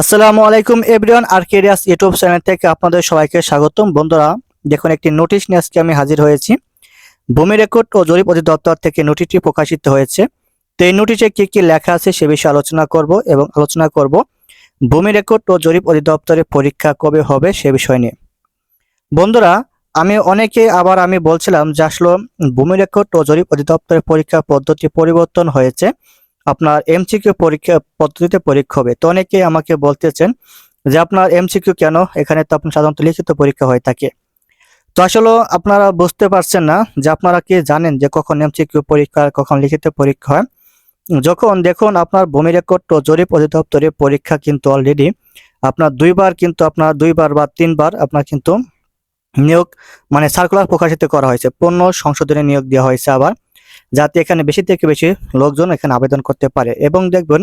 আসসালামু আলাইকুম everyone আর্কেরিয়াস YouTube channel থেকে আপনাদের সবাইকে স্বাগতম। বন্ধুরা, দেখুন, একটি নোটিশ নিয়ে আজকে আমি হাজির হয়েছি। ভূমি রেকর্ড ও জরিপ অধিদপ্তর থেকে নোটিশটি প্রকাশিত হয়েছে। তো এই নোটিশে কি কি লেখা আছে সে বিষয়ে আলোচনা করব এবং আলোচনা করব। ভূমি রেকর্ড ও জরিপ অধিদপ্তরের পরীক্ষা কবে হবে সে বিষয় নিয়ে। বন্ধুরা, আমি অনেকে আবার আমি বলছিলাম যে আসলে ভূমি রেকর্ড ও জরিপ অধিদপ্তরের পরীক্ষা পদ্ধতি পরিবর্তন হয়েছে। আপনার এমসিকিউ পরীক্ষা, পদ্ধতিতে পরীক্ষা হবে। তো অনেকে আমাকে বলতেছেন যে আপনার এমসিকিউ কেন? এখানে তো আপনার সাধারণত লিখিত পরীক্ষা হয়ে থাকে। তো আসলে আপনারা বুঝতে পারছেন না যে আপনারা কি জানেন যে কখন এমসিকিউ পরীক্ষা কখন লিখিত পরীক্ষা হয়। যখন দেখুন আপনার ভূমি রেকর্ড ও জরিপ অধিদপ্তরের পরীক্ষা কিন্তু অলরেডি আপনার দুইবার কিন্তু আপনার দুইবার বা তিনবার আপনার কিন্তু নিয়োগ মানে সার্কুলার প্রকাশিত করা হয়েছে। পণ্য সংশোধনে নিয়োগ দেওয়া হয়েছে আবার। যাতে এখানে বেশি থেকে বেশি লোকজন এখানে আবেদন করতে পারে। এবং দেখবেন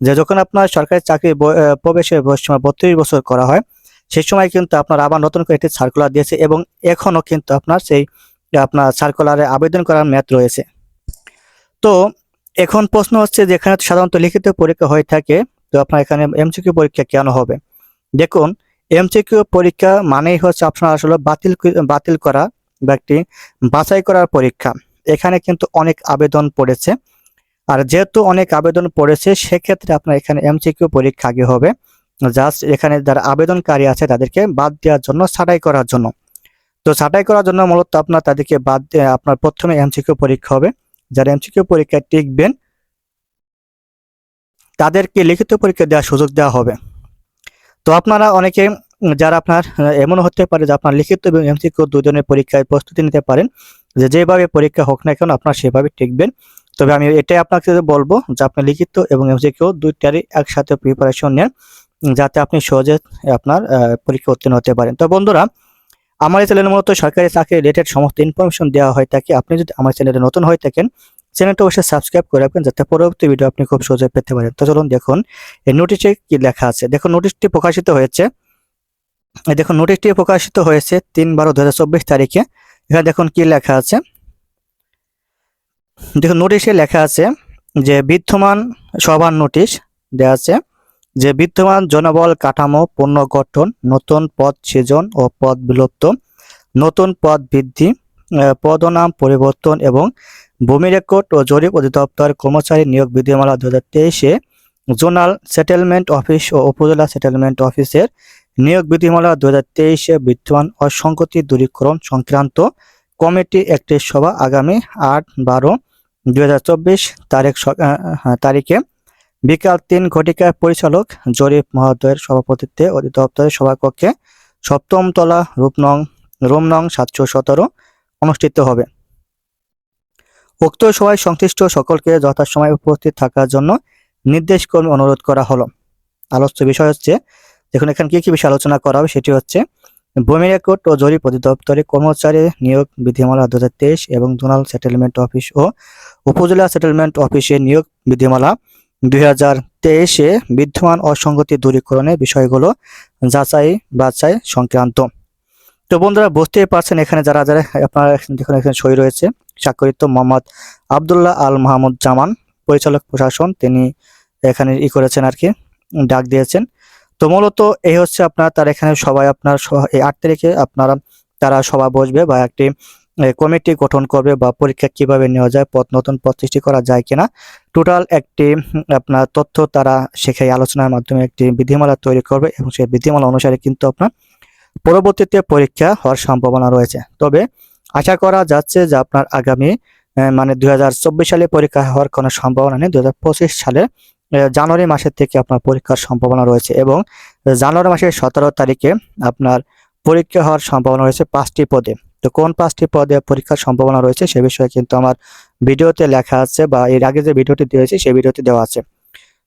যে যখন আপনার সরকারি চাকরি প্রবেশের বয়স সীমা বত্রিশ বছর করা হয় সেই সময় কিন্তু আপনার আবার নতুন করে একটি সার্কুলার দিয়েছে এবং এখনও কিন্তু আপনার সেই, আপনার সার্কুলারে আবেদন করার মেয়াদ রয়েছে। তো এখন প্রশ্ন হচ্ছে যে এখানে সাধারণত লিখিত পরীক্ষা হয়ে থাকে, তো আপনার এখানে এমসিকিউ পরীক্ষা কেন হবে? দেখুন এমসিকিউ পরীক্ষা মানেই হচ্ছে আপনার আসলে বাতিল বাতিল করা বা একটি বাছাই করার পরীক্ষা। এখানে কিন্তু অনেক আবেদন পড়েছে। আর যেহেতু অনেক আবেদন পড়েছে সেক্ষেত্রে আপনার এখানে এমসিকিউ পরীক্ষা আগে হবে। জাস্ট এখানে যারা আবেদনকারী আছে তাদেরকে বাদ দেওয়ার জন্য ছাঁটাই করার জন্য। তো ছাঁটাই করার জন্য মূলত আপনার তাদেরকে বাদ আপনার প্রথমে এমসিকিউ পরীক্ষা হবে। যারা এমসিকিউ পরীক্ষায় টিকবেন তাদেরকে লিখিত পরীক্ষা দেওয়ার সুযোগ দেওয়া হবে। তো আপনারা অনেকে যারা আপনার আহ, এমনও হতে পারে যে আপনার লিখিত এবং এমসিকিউ দুজনের পরীক্ষায় প্রস্তুতি নিতে পারেন যে যেভাবে পরীক্ষা হোক না কেন আপনার সেভাবে টিকবেন। তবে আমি এটাই আপনাকে বলব যে আপনি লিখিত এবং এম এমসিকিউ দুইটারই একসাথে প্রিপারেশন নেন, যাতে আপনি সহজে আপনার পরীক্ষা উত্তীর্ণ হতে পারেন। তো বন্ধুরা, আমার এই চ্যানেলের মূলত সরকারি চাকরি রিলেটেড সমস্ত ইনফরমেশন দেওয়া হয় থাকে। আপনি যদি আমার চ্যানেলে নতুন হয়ে থাকেন, চ্যানেলটা অবশ্যই সাবস্ক্রাইব করে রাখবেন, যাতে পরবর্তী ভিডিও আপনি খুব সহজে পেতে পারেন। তো চলুন দেখুন, এই নোটিশে কি লেখা আছে? দেখুন নোটিশটি প্রকাশিত হয়েছে। দেখুন নোটিশটি প্রকাশিত হয়েছে তিন বারো দু তারিখে। এখানে দেখুন কি লেখা আছে? দেখুন, নোটিশে লেখা আছে যে বিদ্যমান সভার নোটিশ দেওয়া আছে যে বিদ্যমান জনবল কাঠামো পুনর্গঠন নতুন পদ সৃজন ও পদ বিলুপ্ত, নতুন পদ বৃদ্ধি পদনাম পরিবর্তন এবং ভূমি রেকর্ড ও জরিপ অধিদপ্তর কর্মচারী নিয়োগ বিধিমালা দু হাজার তেইশে জোনাল সেটেলমেন্ট অফিস ও উপজেলা সেটেলমেন্ট অফিসের নিয়োগ বিধিমালা দু হাজার তেইশে বিদ্যমান অসঙ্গতি দূরীকরণ সংক্রান্ত কমিটি একটি সভা আগামী আট বারো চব্বিশ তারিখ তারিখে। বিকাল তিন ঘটিকার পরিচালক জরিপ মহোদয়ের সভাপতিত্বে অধিদপ্তরের সভাকক্ষে সপ্তম তলা রূপনং রোম নং সাতশো সতেরো অনুষ্ঠিত হবে। উক্ত সভায় সংশ্লিষ্ট সকলকে যথাসময়ে উপস্থিত থাকার জন্য নির্দেশ কর্মী অনুরোধ করা হলো। আলোচ্য বিষয় হচ্ছে দেখুন, এখানে কি কি বিষয় আলোচনা করা হবে সেটি হচ্ছে ভূমি রেকর্ড ও জরিপ অধিদপ্তরে কর্মচারী নিয়োগ বিধিমালা দুই হাজার তেইশ এবং জোনাল সেটেলমেন্ট অফিস ও উপজেলা সেটেলমেন্ট অফিসে নিয়োগ বিধিমালা দুই হাজার তেইশে বিদ্যমান অসঙ্গতি দূরীকরণের বিষয়গুলো যাচাই বাছাই সংক্রান্ত। তো বন্ধুরা, বুঝতেই পারছেন এখানে যারা যারা আপনার দেখুন, এখানে সই রয়েছে। স্বাক্ষরিত মোহাম্মদ আবদুল্লাহ আল মাহমুদ জামান, পরিচালক প্রশাসন, তিনি এখানে ই করেছেন আর কি, ডাক দিয়েছেন। তো মূলত এই হচ্ছে আপনার, তার এখানে সবাই আপনার এই আট তারিখে আপনারা, তারা সভা বসবে বা একটি কমিটি গঠন করবে বা পরীক্ষা কীভাবে নেওয়া যায়, পথ, নতুন পথ সৃষ্টি করা যায় কিনা। টোটাল একটি, আপনার তথ্য তারা সেখানে আলোচনার মাধ্যমে একটি বিধিমালা তৈরি করবে এবং সেই বিধিমালা অনুসারে কিন্তু আপনার পরবর্তীতে পরীক্ষা হওয়ার সম্ভাবনা রয়েছে। তবে আশা করা যাচ্ছে যে আপনার আগামী মানে দুই হাজার চব্বিশ সালে পরীক্ষা হওয়ার কোনো সম্ভাবনা নেই, দুই হাজার পঁচিশ সালে জানুয়ারি মাসের থেকে আপনার পরীক্ষার সম্ভাবনা রয়েছে এবং জানুয়ারি মাসের সতেরো তারিখে আপনার পরীক্ষা হওয়ার সম্ভাবনা রয়েছে পাঁচটি পদে। তো কোন পাঁচটি পদে পরীক্ষার সম্ভাবনা রয়েছে সে বিষয়ে কিন্তু আমার ভিডিওতে লেখা আছে বা এর আগে যে ভিডিওটি দিয়েছি সেই ভিডিওতে দেওয়া আছে।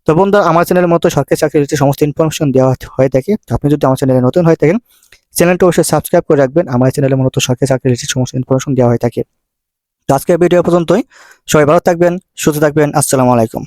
তো বন্ধুরা আমার চ্যানেলের মতো সরকারি চাকরির সমস্ত ইনফরমেশন দেওয়া হয়ে থাকে আপনি যদি আমার চ্যানেলে নতুন হয়ে থাকেন, চ্যানেলটি অবশ্যই সাবস্ক্রাইব করে রাখবেন। আমার চ্যানেলে মূলত সরকারি চাকরির সমস্ত ইনফরমেশন দেওয়া হয়ে থাকে। আজকের ভিডিও পর্যন্তই। সবাই ভালো থাকবেন, সুস্থ থাকবেন। আসসালামু আলাইকুম।